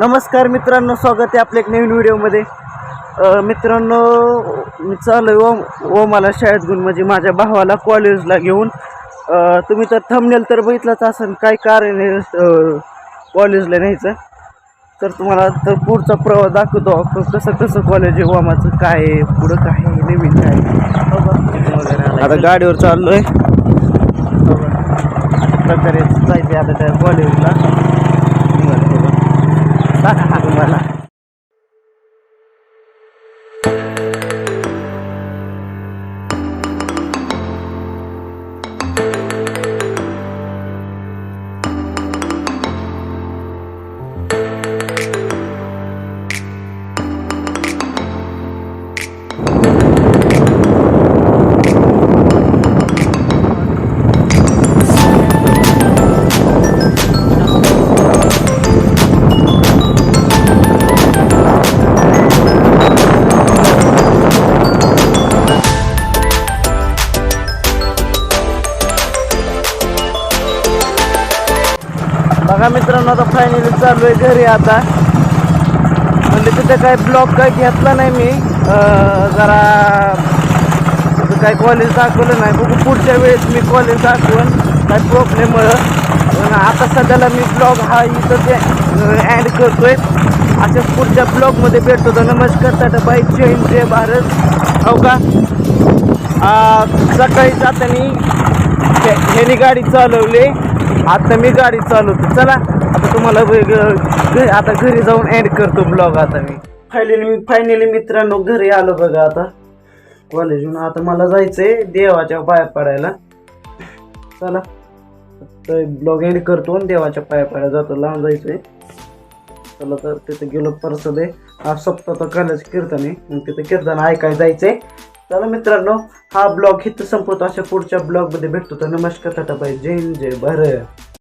नमस्कार मित्रांनो स्वागत आहे आपल्या एक नवीन व्हिडिओमध्ये. मित्रांनो मी चालू आहे व मला शाळेत घेऊन म्हणजे माझ्या भावाला कॉलेजला घेऊन. तुम्ही तर थंबनेल तर बघितलंच असेल काय कारण आहे कॉलेजला न्यायचं. तर तुम्हाला तर पुढचा प्रवास दाखवतो कसं कसं कॉलेज आहे वामाचं काय आहे पुढं काय आहे नवीन काय आहे. आता गाडीवर चाललो आहे प्रकारे जायचं आता त्या कॉलेजला बघा मित्रांनो आता फायनली चालू आहे घरी आता. म्हणजे तिथं काय ब्लॉग काय घेतला नाही मी. जरा तिथं काय कॉलेज दाखवलं नाही. बघू पुढच्या वेळेस मी कॉलेज दाखवून. काय प्रॉब्लेममुळं पण आता सध्याला मी ब्लॉग हा इथं ते ॲड करतोय. अशाच पुढच्या ब्लॉगमध्ये भेटतो. तर नमस्कार टाटा बाई. जय हिंद जय भारत. हो का? सकाळी जाताना ह्यानी गाडी चालवली. आता मी गाडी चालवतो. चला. आता तुम्हाला आता घरी जाऊन ॲड करतो ब्लॉग आता मी. फायनली फायनली मित्रांनो घरी आलो बघा आता. कॉलेजहून आता मला जायचंय देवाच्या पाया पडायला. चला. तर ब्लॉग एंड करतो देवाच्या पाया पडायला जातो. लांब जायचंय. चला तर तिथं गेलो परसद. आहे आज सप्ताह कॉलेज कीर्तन आहे. मग तिथं कीर्तन ऐकायला जायचंय. चला मित्रांनो हा ब्लॉग इथं संपवतो. अशा पुढच्या ब्लॉगमध्ये भेटतो. तर नमस्कार टाटा बाय जय जय भारत.